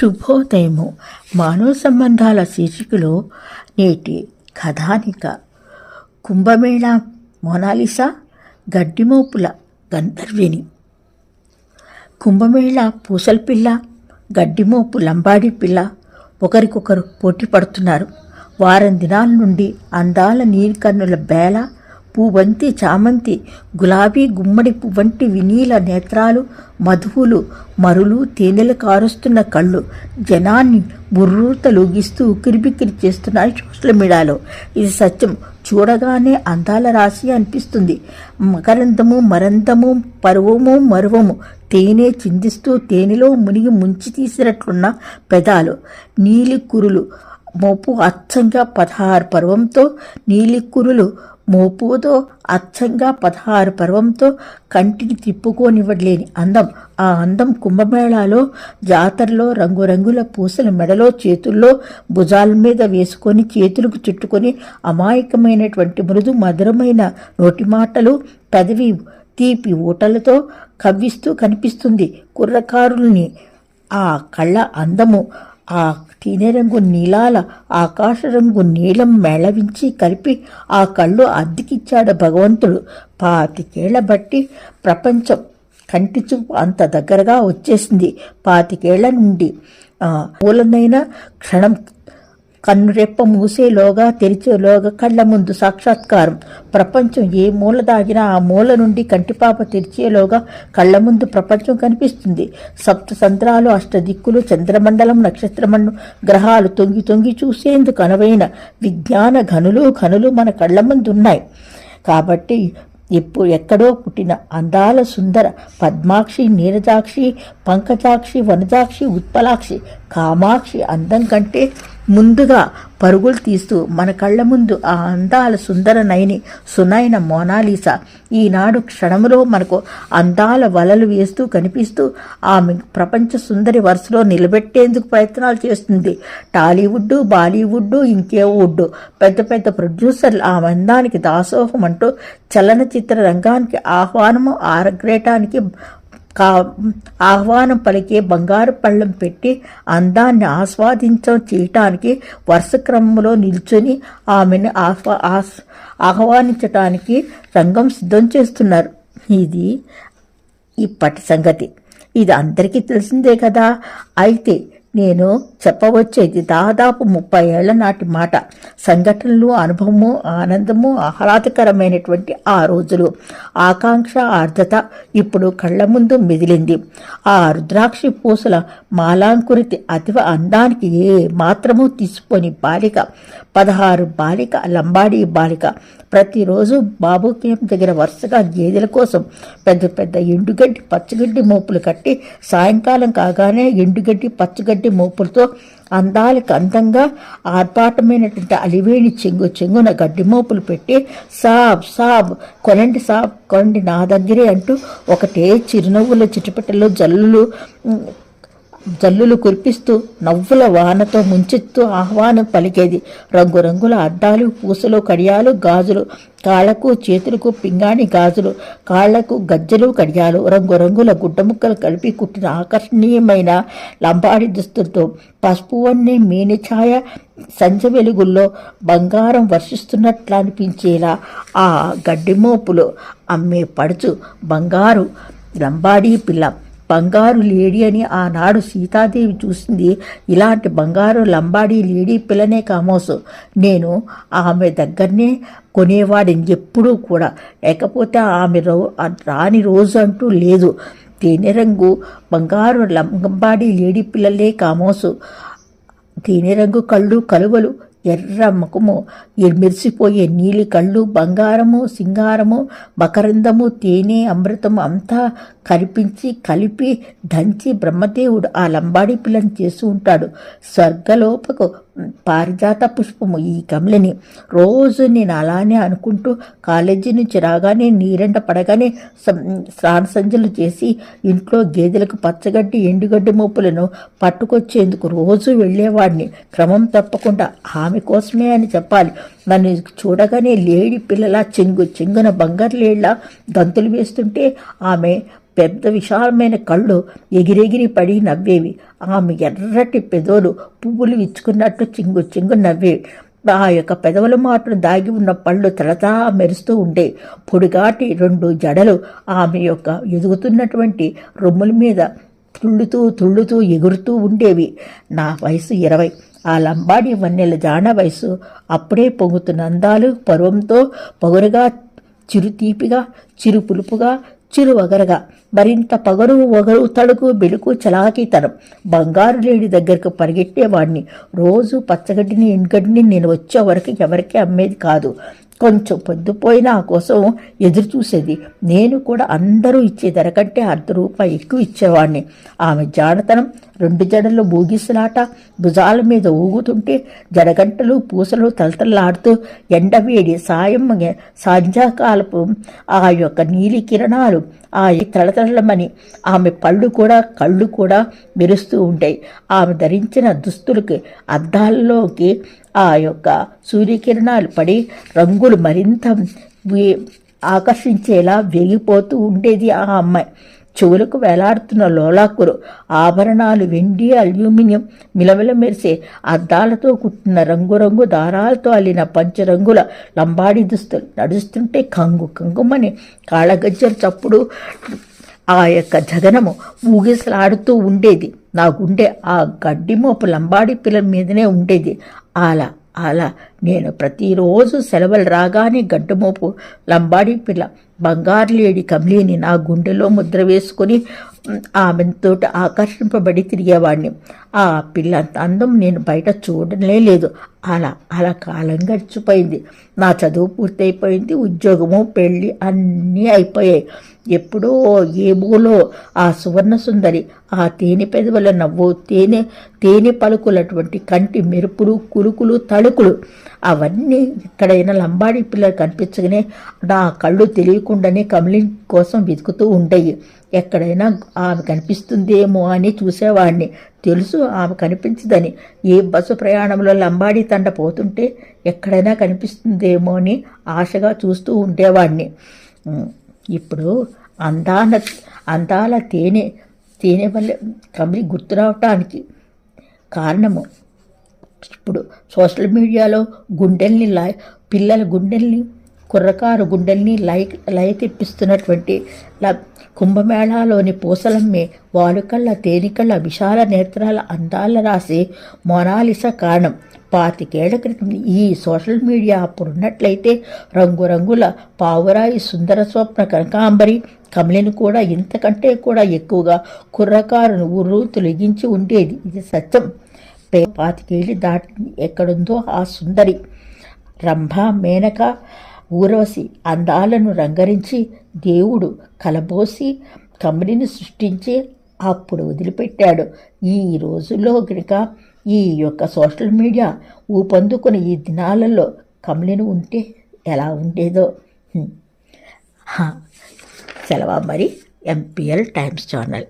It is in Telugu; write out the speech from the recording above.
శుభోదయము. మానవ సంబంధాల శీర్షికలో నేటి కథానిక. కుంభమేళ మోనాలిసా గడ్డిమోపుల గంధర్విని. కుంభమేళ పూసల పిల్ల గడ్డిమోపు లంబాడి పిల్ల ఒకరికొకరు పోటీ పడుతున్నారు. వారం దినాల నుండి అందాల నీలికన్నుల బేల పూవంతి చామంతి గులాబీ గుమ్మడి పువ్వంటి వినీల నేత్రాలు మధువులు మరులు తేనెలు కారుస్తున్న కళ్ళు జనాన్ని బుర్రూతలూగిస్తూ ఉక్కిరిబిక్కిరి చేస్తున్నాయి సోషల్ మీడియాలో. ఇది సత్యం. చూడగానే అందాల రాశి అనిపిస్తుంది. మకరందము మరందము పరువము మరువము తేనె చిందిస్తూ తేనెలో మునిగి ముంచి తీసినట్లున్న పెదాలు నీలి కురులు మోపు అచ్చంగా పదహారు పర్వంతో నీలి కురులు మోపుతో అచ్చంగా పదహారు పర్వంతో కంటిని తిప్పుకోనివ్వలేని అందం. ఆ అందం కుంభమేళాలో జాతరలో రంగురంగుల పూసల మెడలో చేతుల్లో భుజాల మీద వేసుకొని చేతులకు చుట్టుకొని అమాయకమైనటువంటి మృదు మధురమైన నోటి మాటలు పెదవి తీపి ఊటలతో కవ్విస్తూ కనిపిస్తుంది. కుర్రకారుల్ని ఆ కళ్ళ అందము ఆ తినేరంగు రంగు నీలాల ఆకాశ రంగు నీలం మేళవించి కలిపి ఆ కళ్ళు అద్దెకిచ్చాడు భగవంతుడు. పాతికేళ్ళ బట్టి ప్రపంచం కంటి చూపు అంత దగ్గరగా వచ్చేసింది. పాతికేళ్ళ నుండి పూలనైన క్షణం కన్నురెప్ప మూసేలోగా తెరిచేలోగా కళ్ళ ముందు సాక్షాత్కారం. ప్రపంచం ఏ మూల దాగినా ఆ మూల నుండి కంటిపాప తెరిచేలోగా కళ్ళ ముందు ప్రపంచం కనిపిస్తుంది. సప్త సంద్రాలు అష్టదిక్కులు చంద్రమండలం నక్షత్రమండం గ్రహాలు తొంగి తొంగి చూసేందుకు అనువైన విజ్ఞాన ఘనులు ఘనులు మన కళ్ళ ముందు ఉన్నాయి కాబట్టి ఎప్పుడు ఎక్కడో పుట్టిన అందాల సుందర పద్మాక్షి నీరజాక్షి పంకజాక్షి వనజాక్షి ఉత్పలాక్షి కామాక్షి అందం కంటే ముందుగా పరుగులు తీస్తూ మన కళ్ళ ముందు ఆ అందాల సుందర నయని సునైన మోనాలీస. ఈనాడు క్షణములో మనకు అందాల వలలు వేస్తూ కనిపిస్తూ ఆమె ప్రపంచ సుందరి వరుసలో నిలబెట్టేందుకు ప్రయత్నాలు చేస్తుంది. టాలీవుడ్ బాలీవుడ్ ఇంకేవుడ్ పెద్ద పెద్ద ప్రొడ్యూసర్లు ఆ అందానికి దాసోహం అంటూ చలనచిత్ర రంగానికి ఆహ్వానము ఆరగ్రేటానికి కా ఆహ్వానం పలికే బంగారు పళ్ళం పెట్టి అందాన్ని ఆస్వాదించడం చేయటానికి వరుస క్రమంలో నిల్చొని ఆమెను ఆహ్వా ఆహ్వానించటానికి రంగం సిద్ధం చేస్తున్నారు. ఇది ఇప్పటి సంగతి. ఇది అందరికీ తెలిసిందే కదా. అయితే నేను చెప్పవచ్చేది దాదాపు ముప్పై ఏళ్ళ నాటి మాట. సంఘటనలు అనుభవము ఆనందము ఆహ్లాదకరమైనటువంటి ఆ రోజులు. ఆకాంక్ష ఆర్ద్రత ఇప్పుడు కళ్ళ ముందు మిదిలింది ఆ రుద్రాక్షి పూసల మాలాంకురితి అతివ అందానికి ఏ మాత్రము తీసుకొని బాలిక. పదహారు బాలిక లంబాడి బాలిక. ప్రతిరోజు బాబు కేం దగ్గర వరుసగా గేదెల కోసం పెద్ద పెద్ద ఎండుగడ్డి పచ్చగడ్డి మోపులు కట్టి సాయంకాలం కాగానే ఎండుగడ్డి పచ్చగడ్డి మోపులతో అందాలకు అందంగా ఆర్పాటమైనటువంటి అలివేణి చెంగు చెంగున గడ్డి మోపులు పెట్టి సాబ్ సాబ్ కొనండి సాబ్ కొనండి నా దగ్గరే అంటూ ఒకటే చిరునవ్వుల చిటపటలు జల్లులు జల్లులు కురిపిస్తూ నవ్వుల వానతో ముంచెత్తు ఆహ్వానం పలికేది. రంగురంగుల అద్దాలు పూసలు కడియాలు గాజులు కాళ్ళకు చేతులకు పింగాణి గాజులు కాళ్ళకు గజ్జలు కడియాలు రంగురంగుల గుడ్డముక్కలు కలిపి కుట్టిన ఆకర్షణీయమైన లంబాడి దుస్తులతో పసుపు వన్నే మేనిఛాయ సంజ వెలుగుల్లో బంగారం వర్షిస్తున్నట్లు అనిపించేలా ఆ గడ్డిమోపులు అమ్మే పడుచు బంగారు లంబాడీ పిల్ల బంగారు లేడీ అని ఆనాడు సీతాదేవి చూసింది. ఇలాంటి బంగారు లంబాడీ లేడీ పిల్లనే కామోసు. నేను ఆమె దగ్గరనే కొనేవాడిని ఎప్పుడూ కూడా. లేకపోతే ఆమె రో రాని రోజు అంటూ లేదు. తేనెరంగు బంగారు లంబాడీ లేడీ పిల్లలే కామోసు. తేనెరంగు కళ్ళు కలువలు ఎర్ర ముఖము మెరిసిపోయే నీలి కళ్ళు బంగారము సింగారము మకరందము తేనె అమృతము అంతా కరిపించి కలిపి దంచి బ్రహ్మదేవుడు ఆ లంబాడి పిల్లని చేస్తూ ఉంటాడు. స్వర్గలోపకు పారిజాత పుష్పము ఈ కమలని రోజు నేను అలానే అనుకుంటూ కాలేజీ నుంచి రాగానే నీరెండ పడగానే స్నాన సంజలు చేసి ఇంట్లో గేదెలకు పచ్చగడ్డి ఎండుగడ్డి మోపులను పట్టుకొచ్చేందుకు రోజు వెళ్ళేవాడిని. క్రమం తప్పకుండా ఆమె కోసమే అని చెప్పాలి. నన్ను చూడగానే లేడి పిల్లల చెంగు చెంగున బంగారు లేళ్ళ గంతులు వేస్తుంటే ఆమె పెద్ద విశాలమైన కళ్ళు ఎగిరెగిరి పడి నవ్వేవి. ఆమె ఎర్రటి పెదవులు పువ్వులు ఇచ్చుకున్నట్టు చింగు చింగు నవ్వేవి. ఆ యొక్క పెదవుల మాటను దాగి ఉన్న పళ్ళు తలతా మెరుస్తూ ఉండే పొడిగాటి రెండు జడలు ఆమె యొక్క ఎదుగుతున్నటువంటి రొమ్ముల మీద తుళ్ళుతూ తుళ్ళుతూ ఎగురుతూ ఉండేవి. నా వయసు ఇరవై. ఆ లంబాడి వన్నెల జాన వయసు. అప్పుడే పొంగుతున్న అందాలు పర్వంతో పొగరుగా చిరు తీపిగా చిరు ఒగరగా వగరగా మరింత పగరు ఒగరు తడుకు బెలుకు చలాకీతనం. బంగారు లేడి దగ్గరకు పరిగెట్టేవాడిని రోజు పచ్చగడ్డిని ఎండుగడ్డిని నేను వచ్చే వరకు ఎవరికీ అమ్మేది కాదు. కొంచెం పొద్దుపోయినా కోసం ఎదురు చూసేది. నేను కూడా అందరూ ఇచ్చే ధర కంటే అర్ధ రూపాయి ఎక్కువ ఇచ్చేవాడిని ఆమె జాడతనం రెండు జడలు బూగిసలాట భుజాల మీద ఊగుతుంటే జడగంటలు పూసలు తలతల్లాడుతూ ఎండవేడి సాయం సాధ్యాకాలపు ఆ యొక్క నీలి కిరణాలు ఆ తలతలమని ఆమె పళ్ళు కూడా కళ్ళు కూడా మెరుస్తూ ఉంటాయి. ఆమె ధరించిన దుస్తులకి అద్దాల్లోకి ఆ యొక్క సూర్యకిరణాలు పడి రంగులు మరింత ఆకర్షించేలా వెలిగిపోతూ ఉండేది ఆ అమ్మాయి. చెవులకు వేలాడుతున్న లోలాకులు ఆభరణాలు వెండి అల్యూమినియం మిలమిల మెరిసే అద్దాలతో కుట్టిన రంగురంగు దారాలతో అల్లిన పంచరంగుల లంబాడి దుస్తులు. నడుస్తుంటే కంగు కంగుమని కాళ్ళగజ్జలు చప్పుడు ఆ యొక్క జగనము ఊగిసలాడుతూ ఉండేది. నా గుండె ఆ గడ్డి మోపు లంబాడి పిల్లల మీదనే ఉండేది. అలా అలా నేను ప్రతిరోజు సెలవులు రాగానే గడ్డమోపు లంబాడి పిల్ల బంగారు లేడి కమలిని నా గుండెలో ముద్ర వేసుకొని ఆమెతో ఆకర్షింపబడి తిరిగేవాడిని ఆ పిల్ల అంత అందం నేను బయట చూడలే లేదు. అలా అలా కాలం గడిచిపోయింది. నా చదువు పూర్తయిపోయింది ఉద్యోగము పెళ్ళి అన్నీ అయిపోయాయి. ఎప్పుడో ఏమోలో ఆ సువర్ణ సుందరి ఆ తేనె పెదవుల నవ్వు తేనె తేనె పలుకులటువంటి కంటి మెరుపులు కురుకులు తళుకులు అవన్నీ ఎక్కడైనా లంబాడి పిల్లలు కనిపించగానే నా కళ్ళు తెలియకుండానే కమలిన్ కోసం వెతుకుతూ ఉంటాయి ఎక్కడైనా ఆమె కనిపిస్తుందేమో అని చూసేవాడిని. తెలుసు ఆమె కనిపించదని. ఏ బస్సు ప్రయాణంలో లంబాడి తండ పోతుంటే ఎక్కడైనా కనిపిస్తుందేమో అని ఆశగా చూస్తూ ఉండేవాడిని. ఇప్పుడు అందాల అందాల తేనె తేనె వల్ల కమిలి గుర్తు రావటానికి కారణము. ఇప్పుడు సోషల్ మీడియాలో గుండెల్ని లై పిల్లల గుండెల్ని కుర్రకారు గుండెల్ని లై లయ తెప్పిస్తున్నటువంటి ల- కుంభమేళాలోని పూసలమ్మే వాలుకళ్ళ తేనికళ్ళ విశాల నేత్రాల అందాల రాసి మొనాలిస కారణం. పాతికేళ్ళ క్రితం ఈ సోషల్ మీడియా అప్పుడున్నట్లయితే రంగురంగుల పావురాయి సుందర స్వప్న కనకాంబరి కమలిని కూడా ఇంతకంటే కూడా ఎక్కువగా కుర్రకారును ఉర్రు తొలగించి ఉండేది. ఇది సత్యం. పే- పాతికేళ్ళు దాటి ఎక్కడుందో ఆ సుందరి. రంభ మేనక ఊరవసి అందాలను రంగరించి దేవుడు కలబోసి కమలిని సృష్టించి అప్పుడు వదిలిపెట్టాడు. ఈ రోజుల్లో గనుక ఈ యొక్క సోషల్ మీడియా ఊపందుకుని ఈ దినాలలో కమలిని ఉంటే ఎలా ఉండేదో? సెలవా మరి? MPL times channel.